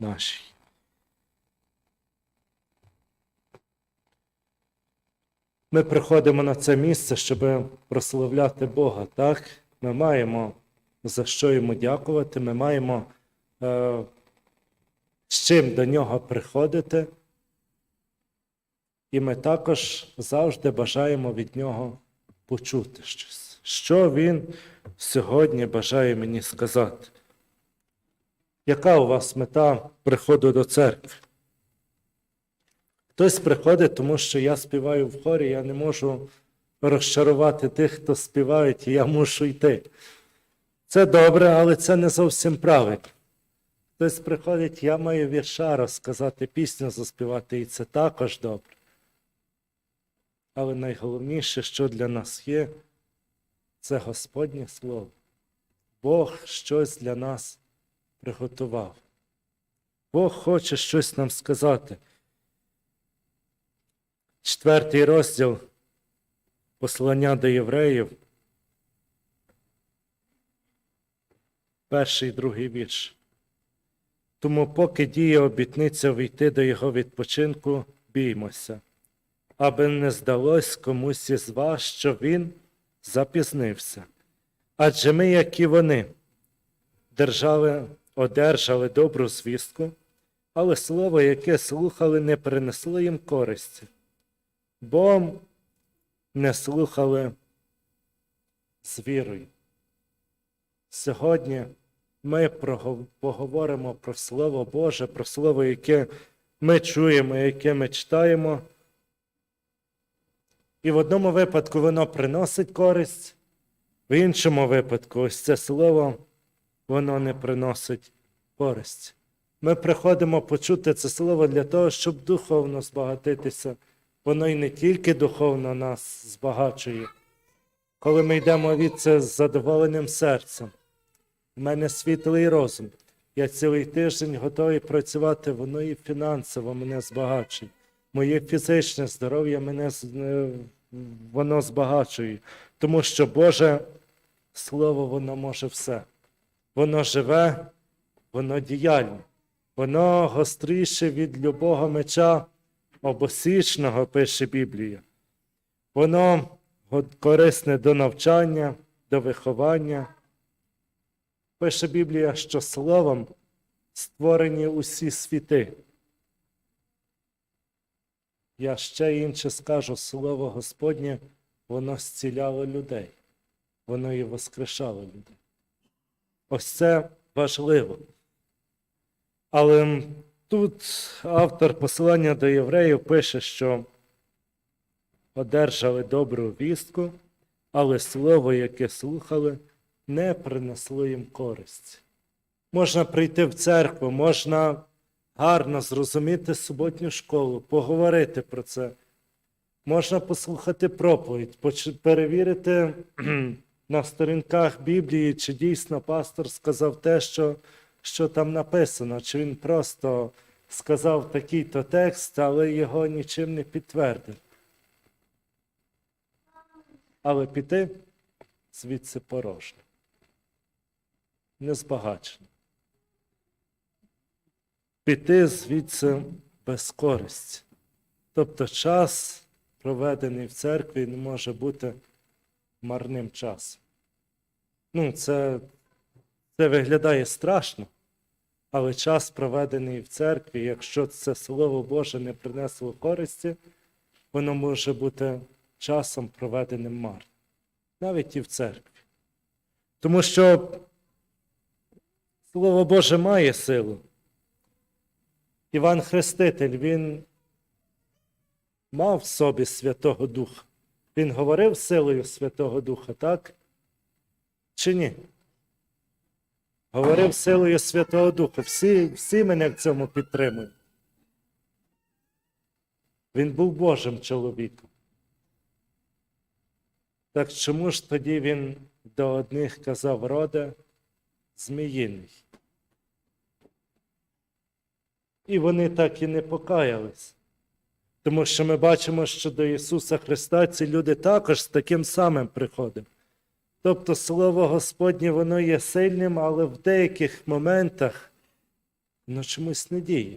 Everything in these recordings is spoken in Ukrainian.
нашій. Ми приходимо на це місце, щоб прославляти Бога. Так, ми маємо за що йому дякувати, ми маємо е, з чим до нього приходити. І ми також завжди бажаємо від нього почути щось. Що він сьогодні бажає мені сказати? Яка у вас мета приходу до церкви? Хтось приходить, тому що я співаю в хорі, я не можу розчарувати тих, хто співають, і я мушу йти. Це добре, але це не зовсім правильно. Хтось приходить, я маю вірша розказати, пісню заспівати, і це також добре. Але найголовніше, що для нас є, це Господнє Слово. Бог щось для нас приготував. Бог хоче щось нам сказати. Четвертий розділ послання до євреїв. Перший другий вірш. Тому, поки діє обітниця війти до його відпочинку, біймося, аби не здалось комусь із вас, що він запізнився. Адже ми, як і вони, держали, одержали добру звістку, але слово, яке слухали, не принесло їм користі, бо не слухали з вірою. Сьогодні ми поговоримо про Слово Боже, про Слово, яке ми чуємо, яке ми читаємо. І в одному випадку воно приносить користь, в іншому випадку, ось це слово, воно не приносить користь. Ми приходимо почути це слово для того, щоб духовно збагатитися. Воно й не тільки духовно нас збагачує. Коли ми йдемо від це з задоволеним серцем, у мене світлий розум. Я цілий тиждень готовий працювати, воно і фінансово мене збагачує. Моє фізичне здоров'я мене е, воно збагачує, тому що Боже Слово воно може все. Воно живе, воно діяльне, воно гостріше від любого меча обосічного, пише Біблія. Воно корисне до навчання, до виховання. Пише Біблія, що словом створені усі світи. Я ще інше скажу, слово Господнє, воно зціляло людей, воно і воскрешало людей. Ось це важливо. Але тут автор послання до євреїв пише, що одержали добру вістку, але слово, яке слухали, не принесло їм користь. Можна прийти в церкву, можна гарно зрозуміти суботню школу, поговорити про це. Можна послухати проповідь, перевірити на сторінках Біблії, чи дійсно пастор сказав те, що, що там написано, чи він просто сказав такий-то текст, але його нічим не підтвердив. Але піти звідси порожньо, не збагачено. Піти звідси без користі. Тобто час, проведений в церкві, не може бути марним часом. Ну, це, це виглядає страшно, але час, проведений в церкві, якщо це Слово Боже не принесло користі, воно може бути часом проведеним марно, навіть і в церкві. Тому що Слово Боже має силу. Іван Хреститель, він мав в собі Святого Духа. Він говорив силою Святого Духа, так? Чи ні? Говорив силою Святого Духа. Всі, всі мене в цьому підтримують. Він був Божим чоловіком. Так чому ж тоді він до одних казав роде зміїний? І вони так і не покаялись. Тому що ми бачимо, що до Ісуса Христа ці люди також з таким самим приходять. Тобто Слово Господнє, воно є сильним, але в деяких моментах воно чомусь не діє.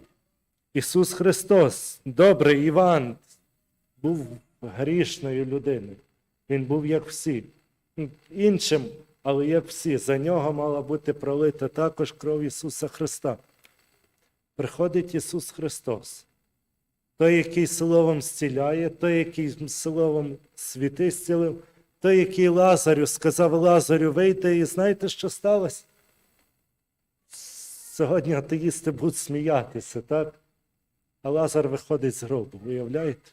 Ісус Христос, добрий Іван, був грішною людиною. Він був як всі. Іншим, але як всі. За нього мала бути пролита також кров Ісуса Христа. Приходить Ісус Христос. Той, який словом зціляє, той, який словом світи зцілив, той, який Лазарю сказав Лазарю, вийти, і знаєте, що сталося? Сьогодні атеїсти будуть сміятися, так? А Лазар виходить з гробу, виявляєте?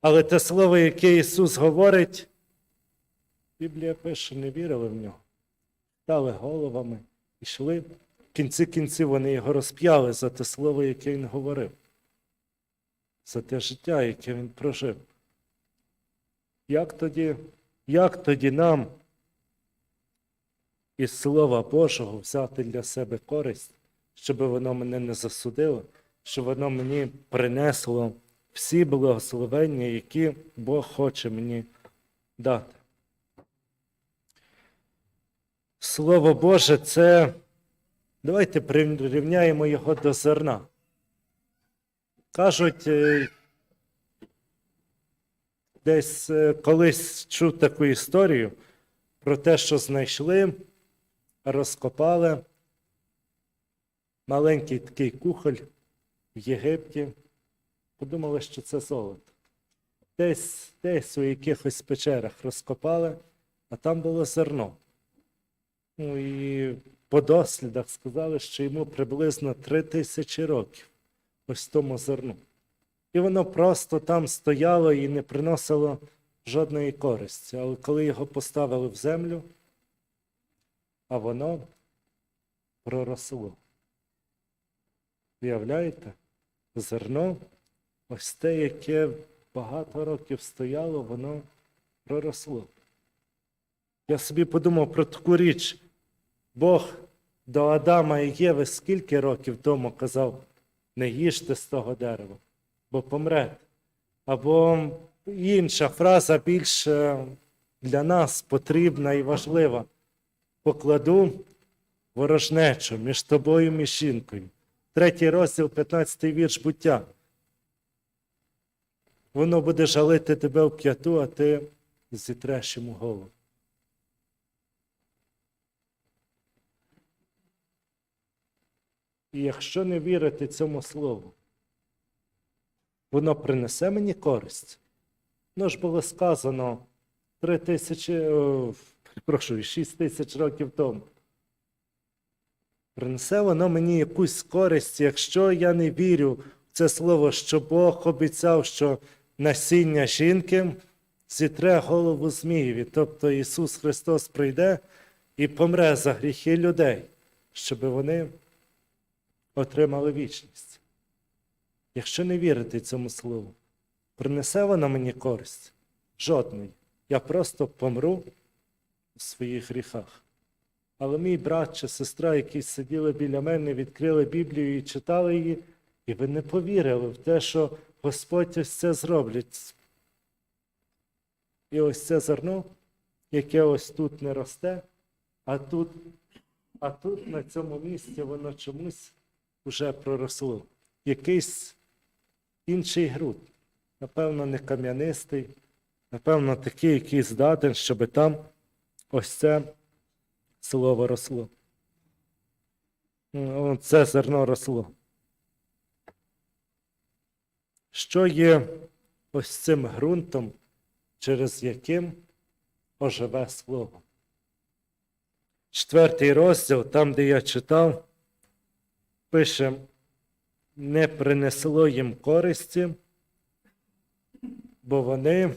Але те слово, яке Ісус говорить, Біблія пише, не вірили в нього. Дали головами, йшли. В кінці кінців вони його розп'яли за те слово, яке він говорив, за те життя, яке він прожив. Як тоді, як тоді нам із Слова Божого взяти для себе користь, щоб воно мене не засудило, щоб воно мені принесло всі благословення, які Бог хоче мені дати. Слово Боже, це давайте прирівняємо його до зерна. Кажуть, е, десь е, колись чув таку історію про те, що знайшли, розкопали маленький такий кухоль в Єгипті. Подумали, що це золото. Десь, десь у якихось печерах розкопали, а там було зерно. Ну і по дослідах сказали, що йому приблизно три тисячі років ось тому зерну. І воно просто там стояло і не приносило жодної користі. Але коли його поставили в землю, а воно проросло. Уявляєте? Зерно, ось те, яке багато років стояло, воно проросло. Я собі подумав про таку річ. Бог до Адама і Єви скільки років тому казав, не їжте з того дерева, бо помрете. Або інша фраза більш е, для нас потрібна і важлива. Покладу ворожнечу між тобою і жінкою. Третій розділ, 15 вірш буття. Воно буде жалити тебе в п'яту, а ти зітреш йому голову. І якщо не вірити цьому слову, воно принесе мені користь. Ну ж було сказано три тисячі, о, прошу, шість тисяч років тому. Принесе воно мені якусь користь, якщо я не вірю в це слово, що Бог обіцяв, що насіння жінки зітре голову Змієві. Тобто Ісус Христос прийде і помре за гріхи людей, щоб вони отримали вічність. Якщо не вірити цьому слову, принесе воно мені користь? Жодної. Я просто помру у своїх гріхах. Але мій брат чи сестра, які сиділи біля мене, відкрили Біблію і читали її, і ви не повірили в те, що Господь ось це зроблять. І ось це зерно, яке ось тут не росте, а тут, а тут на цьому місці воно чомусь вже проросло. Якийсь інший ґрунт. Напевно, не кам'янистий, напевно, такий, який здатен, щоб там ось це слово росло. Ну, Це зерно росло. Що є ось цим ґрунтом, через яким оживе слово? Четвертий розділ, там, де я читав, пише, не принесло їм користі, бо вони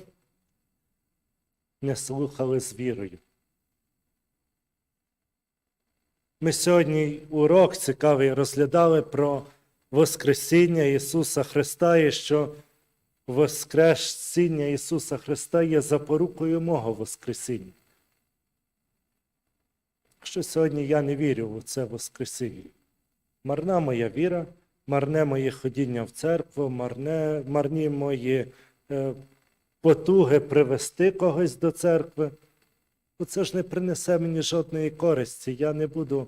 не слухали з вірою. Ми сьогодні урок цікавий розглядали про Воскресіння Ісуса Христа і що Воскресіння Ісуса Христа є запорукою мого Воскресіння. Що сьогодні я не вірю в це Воскресіння. Марна моя віра, марне моє ходіння в церкву, марне, марні мої е, потуги привести когось до церкви. Це ж не принесе мені жодної користі. Я не буду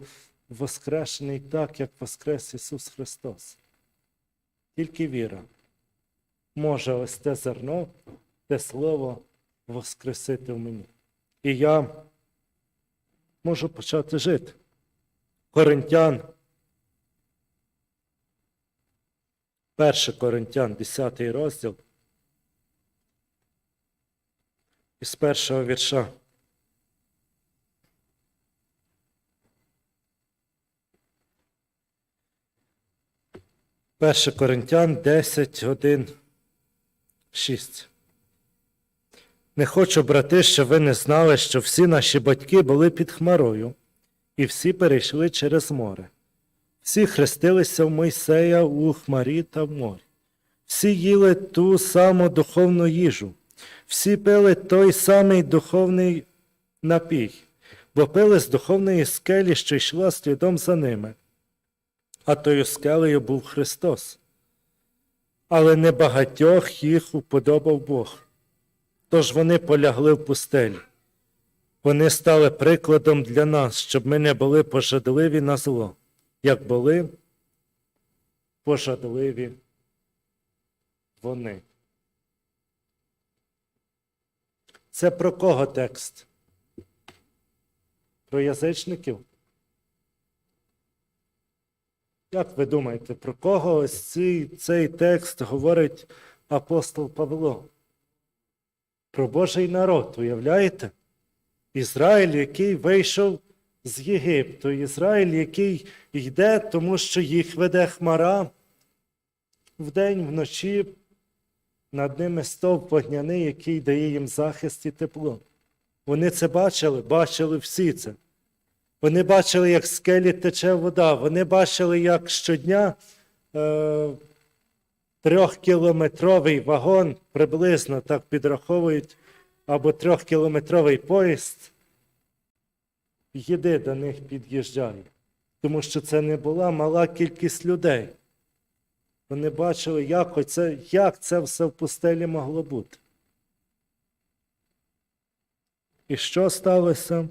воскрешений так, як воскрес Ісус Христос. Тільки віра може ось те зерно, те слово воскресити в мені. І я можу почати жити. Коринтян. 1 Коринтян, 10 розділ. Із першого вірша. Перше Коринтян 10, 1, 6. Не хочу, брати, щоб ви не знали, що всі наші батьки були під хмарою, і всі перейшли через море. Всі хрестилися в Мойсея у хмарі та в морі. Всі їли ту саму духовну їжу, всі пили той самий духовний напій, бо пили з духовної скелі, що йшла слідом за ними. А тою скелею був Христос. Але небагатьох їх уподобав Бог. Тож вони полягли в пустелі. Вони стали прикладом для нас, щоб ми не були пожадливі на зло, як були пожадливі вони. Це про кого текст? Про язичників? Як ви думаєте, про кого ось цей, цей текст говорить апостол Павло? Про Божий народ, уявляєте? Ізраїль, який вийшов з Єгипту, Ізраїль, який йде, тому що їх веде хмара вдень, вночі, над ними стовп вогняний, який дає їм захист і тепло. Вони це бачили, бачили всі це. Вони бачили, як скелі тече вода. Вони бачили, як щодня е, трьохкілометровий вагон приблизно так підраховують, або трьохкілометровий поїзд їди до них під'їжджає. Тому що це не була мала кількість людей. Вони бачили, як, оце, як це все в пустелі могло бути. І що сталося?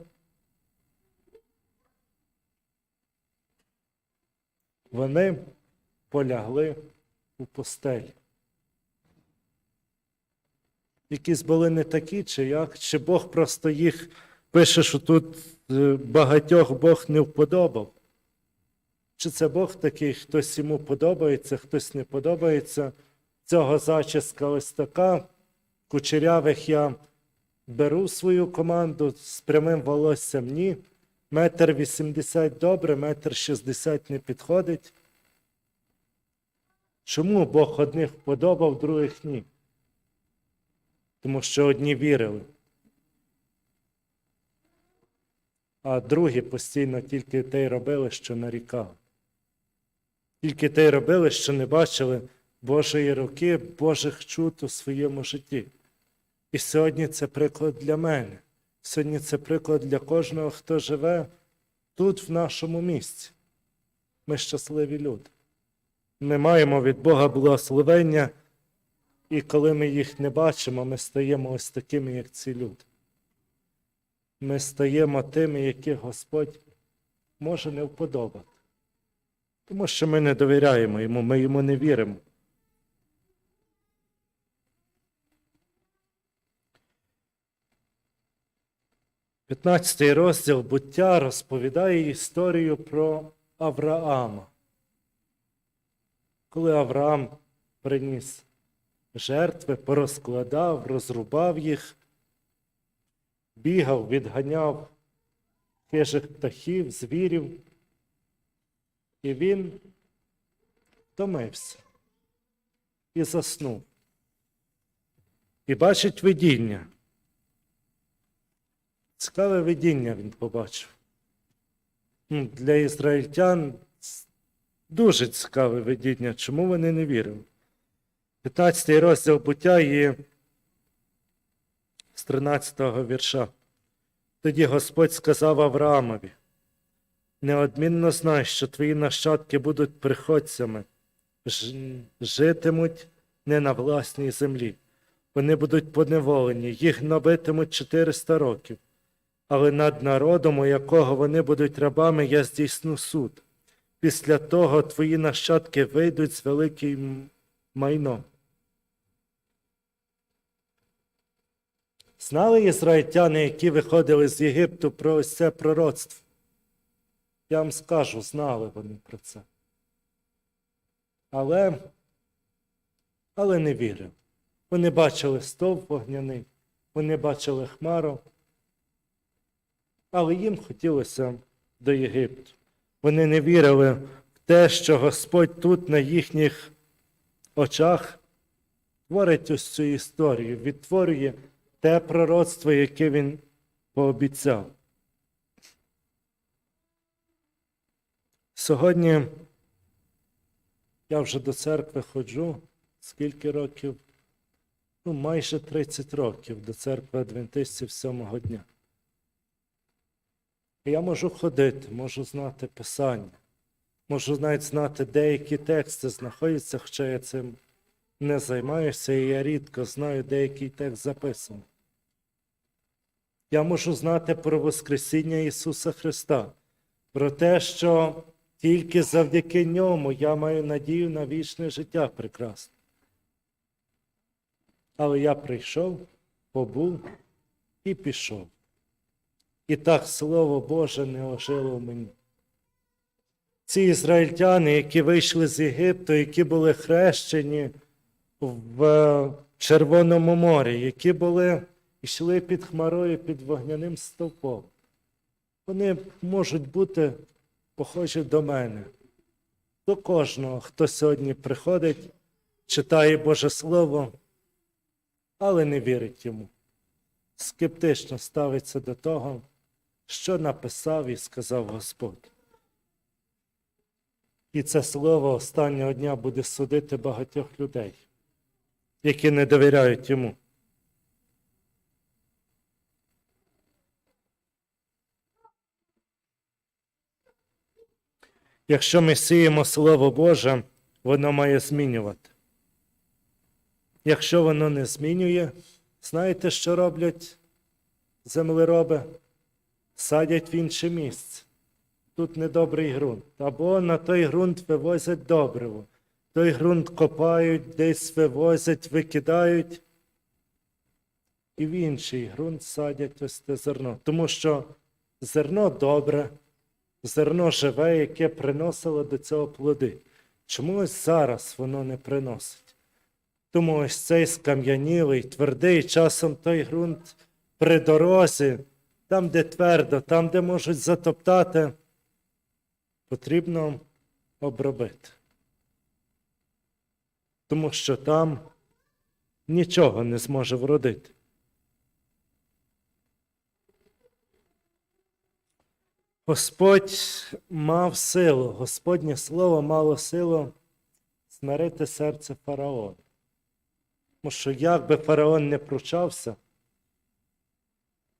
Вони полягли у постелі. Якісь були не такі, чи як, чи Бог просто їх пише, що тут е, багатьох Бог не вподобав. Чи це Бог такий, хтось йому подобається, хтось не подобається. Цього зачіска ось така. Кучерявих я беру свою команду з прямим волоссям ні. Метр вісімдесят добре, метр шістдесят не підходить. Чому Бог одних вподобав, других ні? Тому що одні вірили, а другі постійно тільки те й робили, що нарікали. Тільки те й робили, що не бачили Божої руки, Божих чуд у своєму житті. І сьогодні це приклад для мене. Сьогодні це приклад для кожного, хто живе тут, в нашому місці. Ми щасливі люди. Ми маємо від Бога благословення, і коли ми їх не бачимо, ми стаємо ось такими, як ці люди. Ми стаємо тими, яких Господь може не вподобати. Тому що ми не довіряємо йому, ми йому не віримо. П'ятнадцятий розділ буття розповідає історію про Авраама. Коли Авраам приніс жертви, порозкладав, розрубав їх, бігав, відганяв хижих птахів, звірів, і він втомився і заснув. І бачить видіння. Цікаве видіння він побачив. Для ізраїльтян дуже цікаве видіння, чому вони не вірили. 15 розділ буття є з 13 го вірша. Тоді Господь сказав Авраамові: неодмінно знай, що твої нащадки будуть приходцями, житимуть не на власній землі. Вони будуть поневолені, їх набитимуть 400 років. але над народом, у якого вони будуть рабами, я здійсню суд. Після того твої нащадки вийдуть з великим майном. Знали ізраїльтяни, які виходили з Єгипту про ось це пророцтво? Я вам скажу, знали вони про це. Але, але не вірили. Вони бачили стовп вогняний, вони бачили хмару, але їм хотілося до Єгипту. Вони не вірили в те, що Господь тут на їхніх очах творить ось цю історію, відтворює те пророцтво, яке він пообіцяв. Сьогодні я вже до церкви ходжу. Скільки років? Ну, майже 30 років до церкви Адвентистів сьомого дня. Я можу ходити, можу знати Писання, можу навіть знати деякі тексти знаходяться, хоча я цим не займаюся, і я рідко знаю деякий текст записаний. Я можу знати про Воскресіння Ісуса Христа, про те, що тільки завдяки ньому я маю надію на вічне життя прекрасне. Але я прийшов, побув і пішов. І так Слово Боже не ожило мені. Ці ізраїльтяни, які вийшли з Єгипту, які були хрещені в Червоному морі, які були йшли під хмарою, під вогняним стовпом, вони можуть бути похожі до мене, до кожного, хто сьогодні приходить, читає Боже Слово, але не вірить йому. Скептично ставиться до того, що написав і сказав Господь. І це слово останнього дня буде судити багатьох людей, які не довіряють йому. Якщо ми сіємо Слово Боже, воно має змінювати. Якщо воно не змінює, знаєте, що роблять землероби? Садять в інше місце. Тут недобрий ґрунт. Або на той ґрунт вивозять добриво. Той ґрунт копають, десь вивозять, викидають. І в інший ґрунт садять ось те зерно. Тому що зерно добре, зерно живе, яке приносило до цього плоди. Чому ось зараз воно не приносить? Тому ось цей скам'янілий, твердий, часом той ґрунт при дорозі, там, де твердо, там, де можуть затоптати, потрібно обробити. Тому що там нічого не зможе вродити. Господь мав силу, Господнє Слово мало силу смирити серце фараона. Тому що як би фараон не пручався,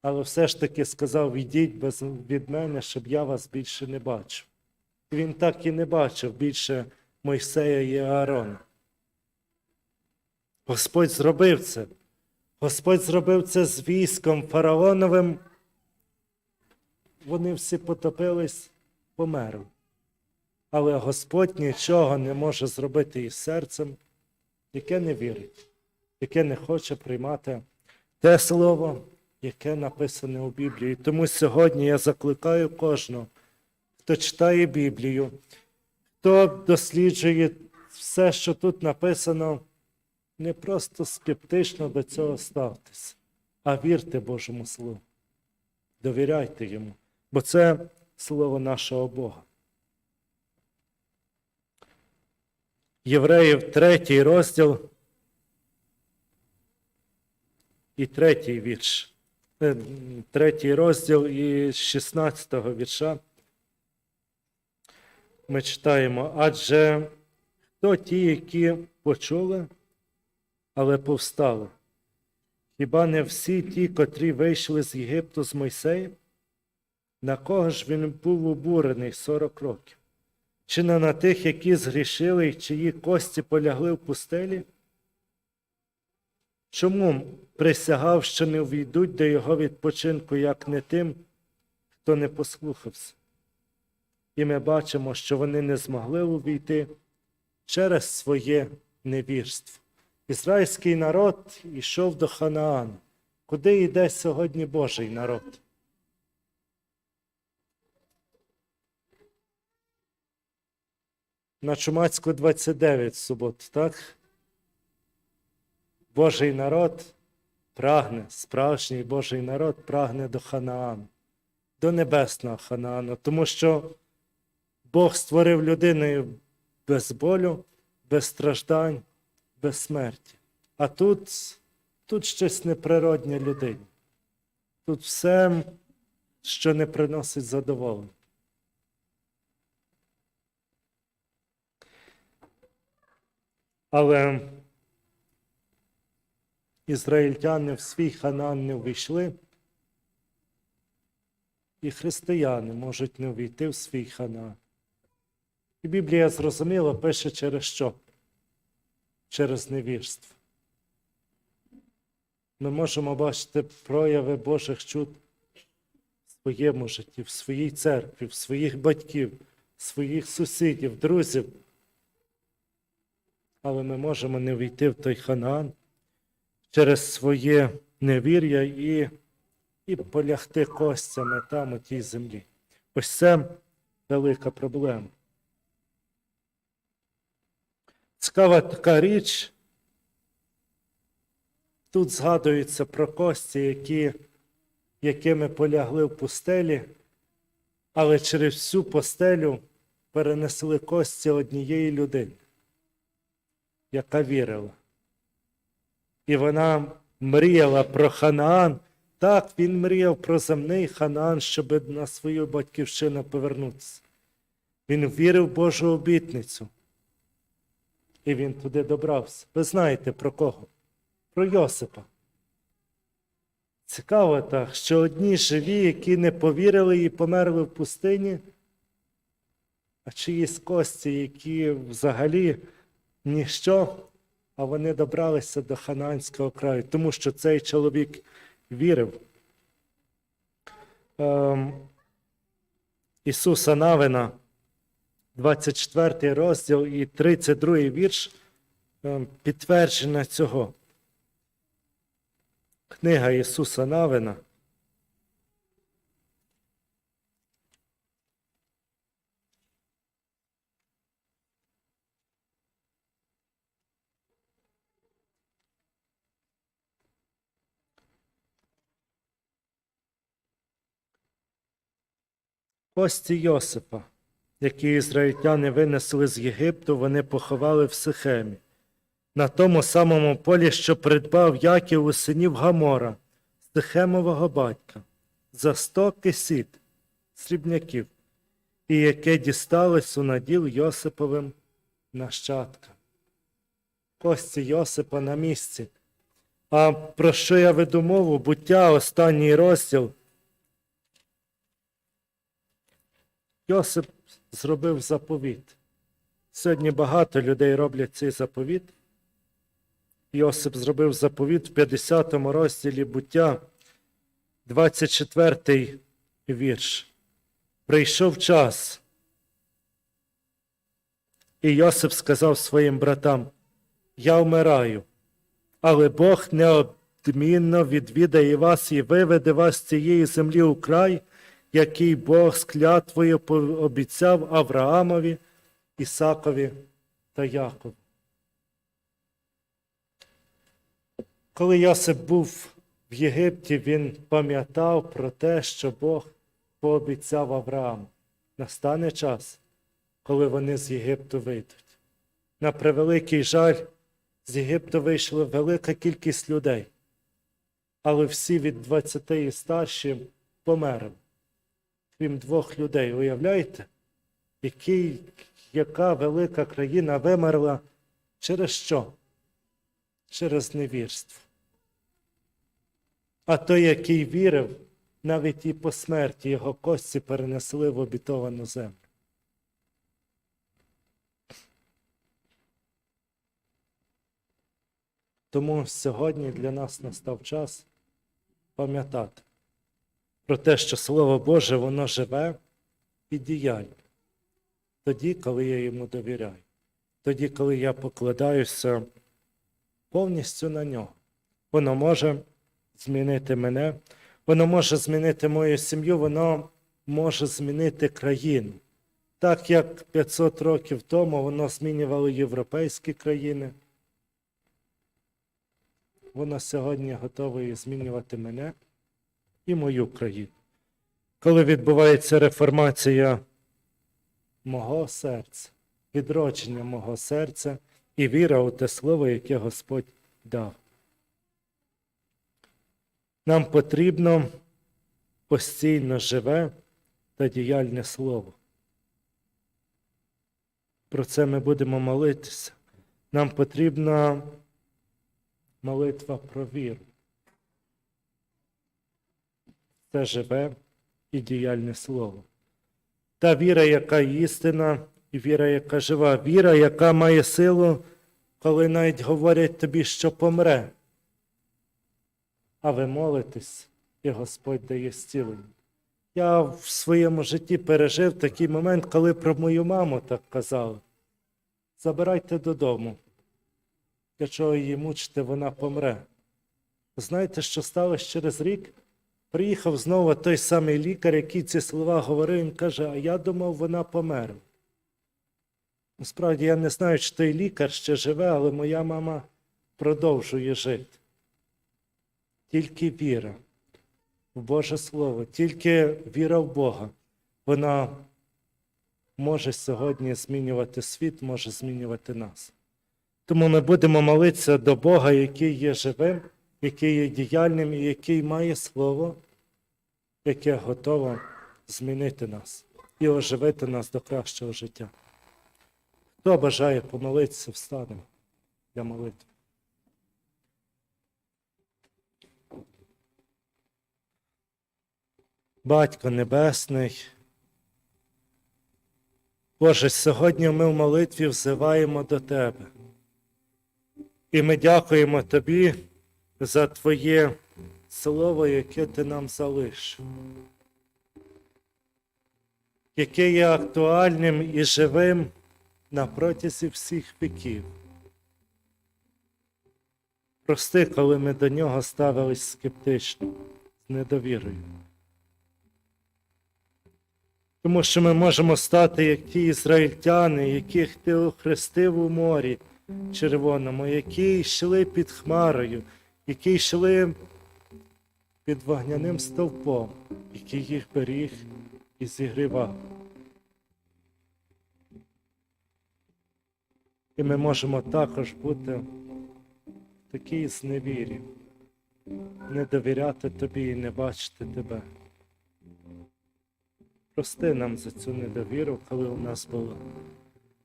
але все ж таки сказав: відіть без, від мене, щоб я вас більше не бачив. І він так і не бачив більше Мойсея і Аарона. Господь зробив це. Господь зробив це з військом фараоновим. Вони всі потопились, померли. Але Господь нічого не може зробити із серцем, яке не вірить, яке не хоче приймати те слово, яке написане у Біблії. Тому сьогодні я закликаю кожного, хто читає Біблію, хто досліджує все, що тут написано, не просто скептично до цього ставтеся, а вірте Божому Слову. Довіряйте йому, бо це слово нашого Бога. Євреїв третій розділ і третій вірш. Е, Третій розділ і 16-го вірша. Ми читаємо, адже хто ті, які почули, але повстали? Хіба не всі ті, котрі вийшли з Єгипту з Мойсеєм? На кого ж він був обурений 40 років? Чи не на тих, які згрішили і чиї кості полягли в пустелі? Чому присягав, що не увійдуть до його відпочинку, як не тим, хто не послухався? І ми бачимо, що вони не змогли увійти через своє невірство. Ізраїльський народ йшов до Ханаану. Куди йде сьогодні Божий народ? На Чумацьку 29 в суботу, так? Божий народ прагне, справжній Божий народ прагне до Ханаану, до небесного Ханаану, тому що Бог створив людиною без болю, без страждань, без смерті. А тут, тут щось неприроднє людині. Тут все, що не приносить задоволення. Але ізраїльтяни в свій ханан не ввійшли, і християни можуть не увійти в свій ханан. І Біблія зрозуміло пише через що? Через невірство. Ми можемо бачити прояви Божих чуд в своєму житті, в своїй церкві, в своїх батьків, своїх сусідів, друзів. Але ми можемо не війти в той ханаан через своє невір'я і, і полягти костями там у тій землі. Ось це велика проблема. Цікава така річ. Тут згадується про кості, які, якими полягли в пустелі, але через всю постелю перенесли кості однієї людини, яка вірила. І вона мріяла про Ханаан. Так, він мріяв про земний Ханаан, щоб на свою батьківщину повернутися. Він вірив в Божу обітницю. І він туди добрався. Ви знаєте про кого? Про Йосипа. Цікаво так, що одні живі, які не повірили і померли в пустині, а чиїсь кості, які взагалі ніщо, а вони добралися до Хананського краю, тому що цей чоловік вірив. Ем, Ісуса Навина, 24 розділ і 32 вірш ем, підтвердження цього. Книга Ісуса Навина. Кості Йосипа, які ізраїльтяни винесли з Єгипту, вони поховали в Сихемі, на тому самому полі, що придбав Яків у синів Гамора, Сихемового батька, за сто кисіт срібняків, і яке дісталось у наділ Йосиповим нащадкам. Кості Йосипа на місці. А про що я веду мову? Буття, останній розділ. Йосип зробив заповіт. Сьогодні багато людей роблять цей заповіт. Йосип зробив заповіт в 50 розділі буття, 24 вірш. Прийшов час. І Йосип сказав своїм братам: Я вмираю, але Бог неодмінно відвідає вас і виведе вас з цієї землі у край, який Бог з клятвою обіцяв Авраамові, Ісакові та Якову. Коли Йосип був в Єгипті, він пам'ятав про те, що Бог пообіцяв Аврааму. Настане час, коли вони з Єгипту вийдуть. На превеликий жаль, з Єгипту вийшла велика кількість людей, але всі від 20 і старші померли крім двох людей. Уявляєте, який, яка велика країна вимерла через що? Через невірство. А той, який вірив, навіть і по смерті його кості перенесли в обітовану землю. Тому сьогодні для нас настав час пам'ятати про те, що Слово Боже, воно живе і діяльне. Тоді, коли я йому довіряю, тоді, коли я покладаюся повністю на нього. Воно може змінити мене, воно може змінити мою сім'ю, воно може змінити країну. Так як 500 років тому воно змінювало європейські країни, воно сьогодні готове змінювати мене і мою країну. Коли відбувається реформація мого серця, відродження мого серця і віра у те слово, яке Господь дав. Нам потрібно постійно живе та діяльне слово. Про це ми будемо молитися. Нам потрібна молитва про віру. Це живе і діяльне слово. Та віра, яка істина, і віра, яка жива, віра, яка має силу, коли навіть говорять тобі, що помре. А ви молитесь, і Господь дає зцілення. Я в своєму житті пережив такий момент, коли про мою маму так казали. Забирайте додому. Для чого її мучити, вона помре. Знаєте, що сталося через рік? Приїхав знову той самий лікар, який ці слова говорив, він каже, а я думав, вона померла. Насправді я не знаю, чи той лікар ще живе, але моя мама продовжує жити. Тільки віра в Боже Слово, тільки віра в Бога. Вона може сьогодні змінювати світ, може змінювати нас. Тому ми будемо молитися до Бога, який є живим, який є діяльним і який має слово, яке готове змінити нас і оживити нас до кращого життя. Хто бажає помолитися, встанемо для молитви. Батько Небесний, Боже, сьогодні ми в молитві взиваємо до Тебе. І ми дякуємо Тобі за Твоє слово, яке Ти нам залишив, яке є актуальним і живим на протязі всіх віків. Прости, коли ми до нього ставились скептично, з недовірою. Тому що ми можемо стати як ті ізраїльтяни, яких ти охрестив у морі червоному, які йшли під хмарою, які йшли під вогняним стовпом, який їх беріг і зігрівав. І ми можемо також бути в такій зневірі, не довіряти тобі і не бачити тебе. Прости нам за цю недовіру, коли у нас було.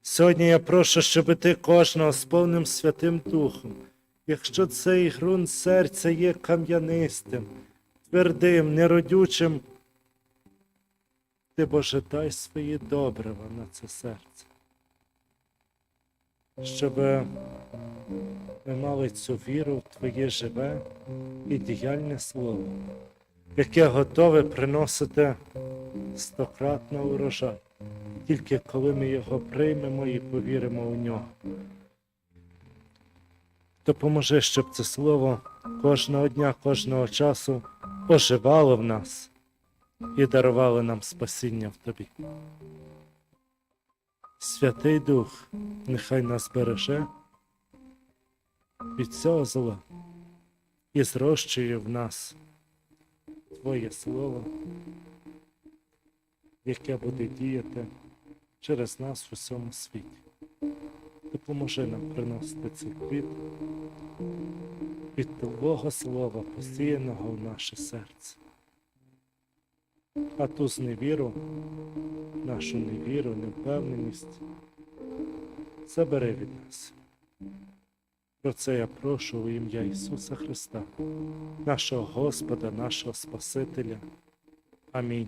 Сьогодні я прошу, щоб ти кожного з повним Святим Духом, якщо цей ґрунт серця є кам'янистим, твердим, неродючим, ти, Боже, дай свої добрива на це серце, щоб ми мали цю віру в Твоє живе і діяльне слово, яке готове приносити стократно урожай, тільки коли ми його приймемо і повіримо у нього. Допоможи, щоб це слово кожного дня, кожного часу оживало в нас і дарувало нам спасіння в тобі. Святий Дух, нехай нас береже від цього зла і зрощує в нас Твоє Слово, яке буде діяти через нас у всьому світі. Допоможи нам приносити цей плід від Твого Слова, посіяного в наше серце. А ту зневіру, нашу невіру, невпевненість забери від нас. Про це я прошу у ім'я Ісуса Христа, нашого Господа, нашого Спасителя. Амінь.